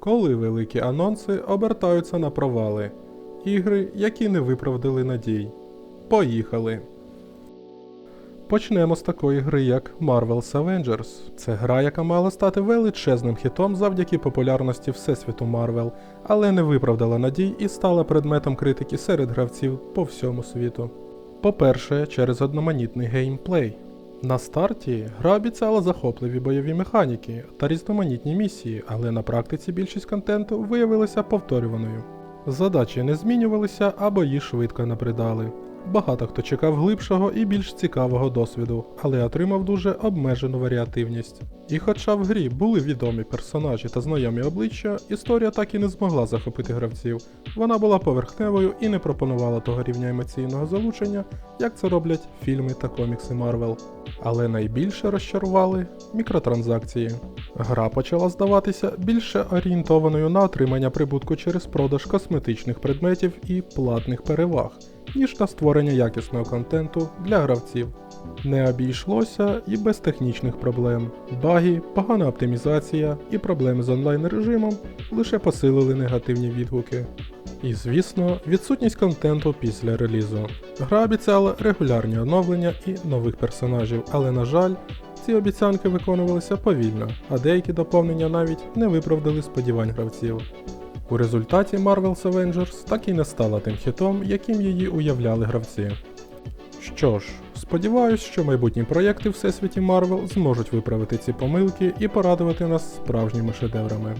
коли великі анонси обертаються на провали, ігри, які не виправдали надій. Поїхали! Почнемо з такої гри, як Marvel's Avengers. Це гра, яка мала стати величезним хітом завдяки популярності Всесвіту Марвел, але не виправдала надій і стала предметом критики серед гравців по всьому світу. По-перше, через одноманітний геймплей. На старті гра обіцяла захопливі бойові механіки та різноманітні місії, але на практиці більшість контенту виявилася повторюваною. Задачі не змінювалися, або їх швидко набридали. Багато хто чекав глибшого і більш цікавого досвіду, але отримав дуже обмежену варіативність. І хоча в грі були відомі персонажі та знайомі обличчя, історія так і не змогла захопити гравців. Вона була поверхневою і не пропонувала того рівня емоційного залучення, як це роблять фільми та комікси Марвел. Але найбільше розчарували мікротранзакції. Гра почала здаватися більше орієнтованою на отримання прибутку через продаж косметичних предметів і платних переваг, ніж на створення якісного контенту для гравців. Не обійшлося і без технічних проблем. Баги, погана оптимізація і проблеми з онлайн режимом лише посилили негативні відгуки. І звісно, відсутність контенту після релізу. Гра обіцяла регулярні оновлення і нових персонажів, але на жаль, ці обіцянки виконувалися повільно, а деякі доповнення навіть не виправдали сподівань гравців. У результаті Marvel's Avengers так і не стала тим хітом, яким її уявляли гравці. Що ж, сподіваюсь, що майбутні проєкти всесвіті Marvel зможуть виправити ці помилки і порадувати нас справжніми шедеврами.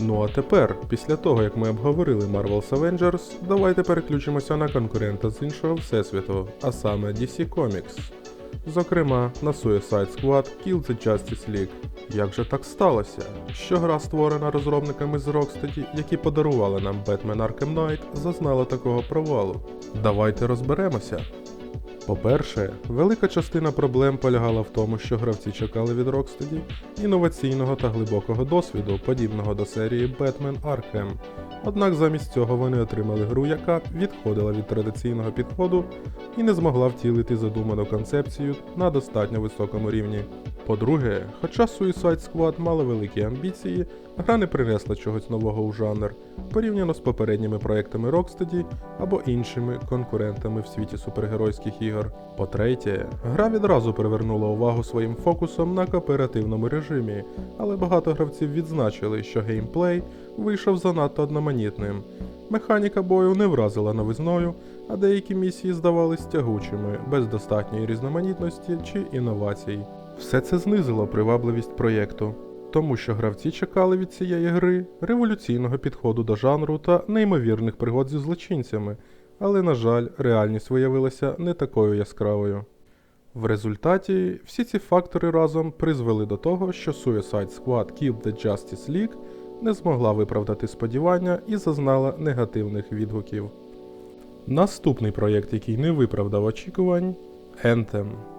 Ну а тепер, після того як ми обговорили Marvel's Avengers, давайте переключимося на конкурента з іншого всесвіту, а саме DC Comics. Зокрема, на Suicide Squad Kill the Justice League. Як же так сталося, що гра, створена розробниками з Rocksteady, які подарували нам Batman Arkham Knight, зазнала такого провалу? Давайте розберемося. По-перше, велика частина проблем полягала в тому, що гравці чекали від Rocksteady інноваційного та глибокого досвіду, подібного до серії Batman Arkham. Однак замість цього вони отримали гру, яка відходила від традиційного підходу і не змогла втілити задуману концепцію на достатньо високому рівні. По-друге, хоча Suicide Squad мала великі амбіції, гра не принесла чогось нового у жанр, порівняно з попередніми проектами Rocksteady або іншими конкурентами в світі супергеройських ігор. По-третє, гра відразу привернула увагу своїм фокусом на кооперативному режимі, але багато гравців відзначили, що геймплей вийшов занадто одноманітним. Механіка бою не вразила новизною, а деякі місії здавались тягучими, без достатньої різноманітності чи інновацій. Все це знизило привабливість проєкту, тому що гравці чекали від цієї гри революційного підходу до жанру та неймовірних пригод зі злочинцями, але, на жаль, реальність виявилася не такою яскравою. В результаті всі ці фактори разом призвели до того, що Suicide Squad Kill the Justice League не змогла виправдати сподівання і зазнала негативних відгуків. Наступний проєкт, який не виправдав очікувань Anthem.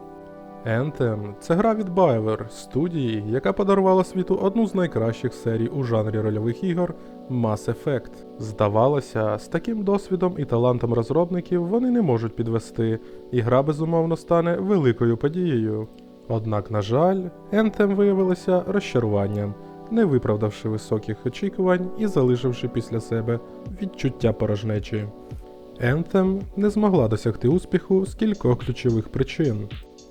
Anthem – це гра від BioWare, студії, яка подарувала світу одну з найкращих серій у жанрі рольових ігор Mass Effect. Здавалося, з таким досвідом і талантом розробників вони не можуть підвести, і гра безумовно стане великою подією. Однак, на жаль, Anthem виявилася розчаруванням, не виправдавши високих очікувань і залишивши після себе відчуття порожнечі. Anthem не змогла досягти успіху з кількох ключових причин.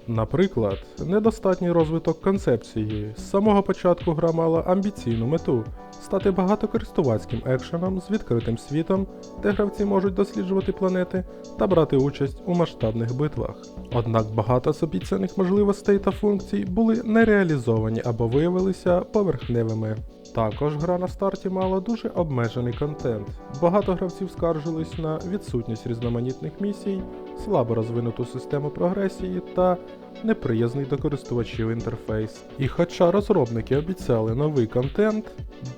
Наприклад, недостатній розвиток концепції. З самого початку гра мала амбіційну мету стати багатокористувацьким екшеном з відкритим світом, де гравці можуть досліджувати планети та брати участь у масштабних битвах. Однак багато з обіцяних можливостей та функцій були не реалізовані або виявилися поверхневими. Також гра на старті мала дуже обмежений контент. Багато гравців скаржились на відсутність різноманітних місій, слабо розвинуту систему прогресії та неприязний до користувачів інтерфейс. І хоча розробники обіцяли новий контент,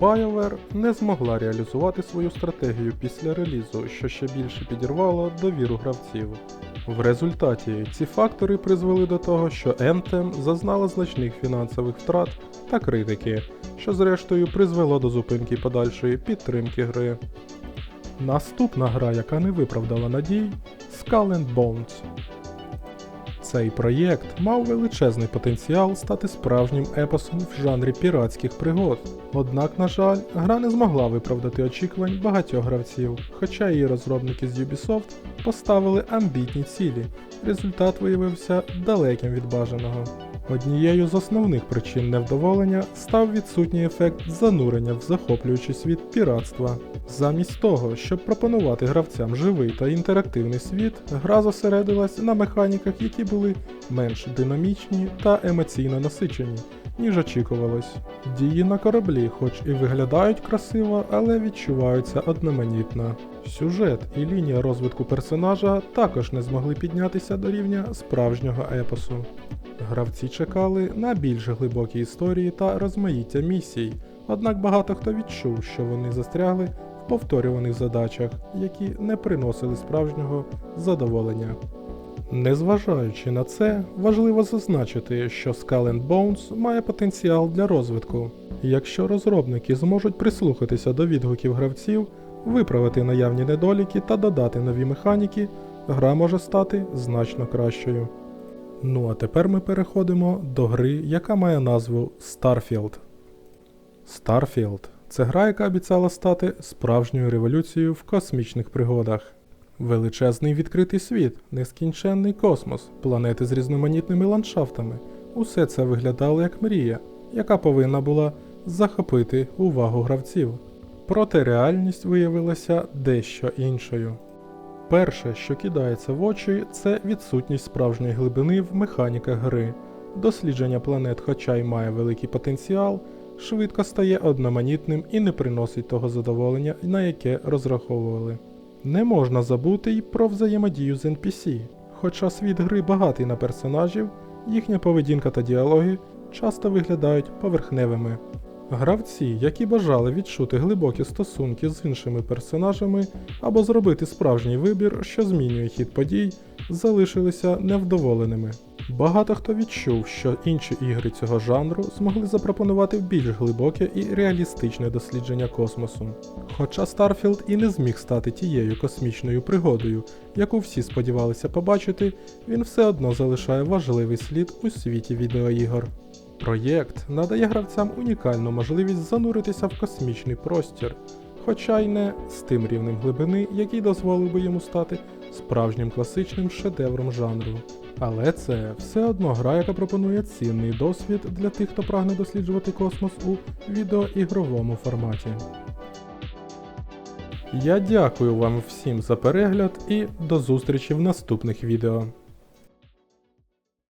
BioWare не змогла реалізувати свою стратегію після релізу, що ще більше підірвало довіру гравців. В результаті ці фактори призвели до того, що Anthem зазнала значних фінансових втрат та критики, що зрештою призвело до зупинки подальшої підтримки гри. Наступна гра, яка не виправдала надій Skull and Bones. Цей проєкт мав величезний потенціал стати справжнім епосом в жанрі піратських пригод. Однак, на жаль, гра не змогла виправдати очікувань багатьох гравців, хоча її розробники з Ubisoft поставили амбітні цілі. Результат виявився далеким від бажаного. Однією з основних причин невдоволення став відсутній ефект занурення в захоплюючий світ піратства. Замість того, щоб пропонувати гравцям живий та інтерактивний світ, гра зосередилась на механіках, які були менш динамічні та емоційно насичені, ніж очікувалось. Дії на кораблі, хоч і виглядають красиво, але відчуваються одноманітно. Сюжет і лінія розвитку персонажа також не змогли піднятися до рівня справжнього епосу. Гравці чекали на більш глибокі історії та розмаїття місій, однак багато хто відчув, що вони застрягли в повторюваних задачах, які не приносили справжнього задоволення. Незважаючи на це, важливо зазначити, що Skull and Bones має потенціал для розвитку. Якщо розробники зможуть прислухатися до відгуків гравців, виправити наявні недоліки та додати нові механіки, гра може стати значно кращою. Ну а тепер ми переходимо до гри, яка має назву Starfield. Starfield це гра, яка обіцяла стати справжньою революцією в космічних пригодах. Величезний відкритий світ, нескінченний космос, планети з різноманітними ландшафтами. Усе це виглядало як мрія, яка повинна була захопити увагу гравців. Проте реальність виявилася дещо іншою. Перше, що кидається в очі, це відсутність справжньої глибини в механіках гри. Дослідження планет, хоча й має великий потенціал, швидко стає одноманітним і не приносить того задоволення, на яке розраховували. Не можна забути й про взаємодію з NPC. Хоча світ гри багатий на персонажів, їхня поведінка та діалоги часто виглядають поверхневими. Гравці, які бажали відчути глибокі стосунки з іншими персонажами або зробити справжній вибір, що змінює хід подій, залишилися невдоволеними. Багато хто відчув, що інші ігри цього жанру змогли запропонувати більш глибоке і реалістичне дослідження космосу. Хоча Starfield і не зміг стати тією космічною пригодою, яку всі сподівалися побачити, він все одно залишає важливий слід у світі відеоігор. Проєкт надає гравцям унікальну можливість зануритися в космічний простір, хоча й не з тим рівнем глибини, який дозволив би йому стати справжнім класичним шедевром жанру. Але це все одно гра, яка пропонує цінний досвід для тих, хто прагне досліджувати космос у відеоігровому форматі. Я дякую вам всім за перегляд і до зустрічі в наступних відео.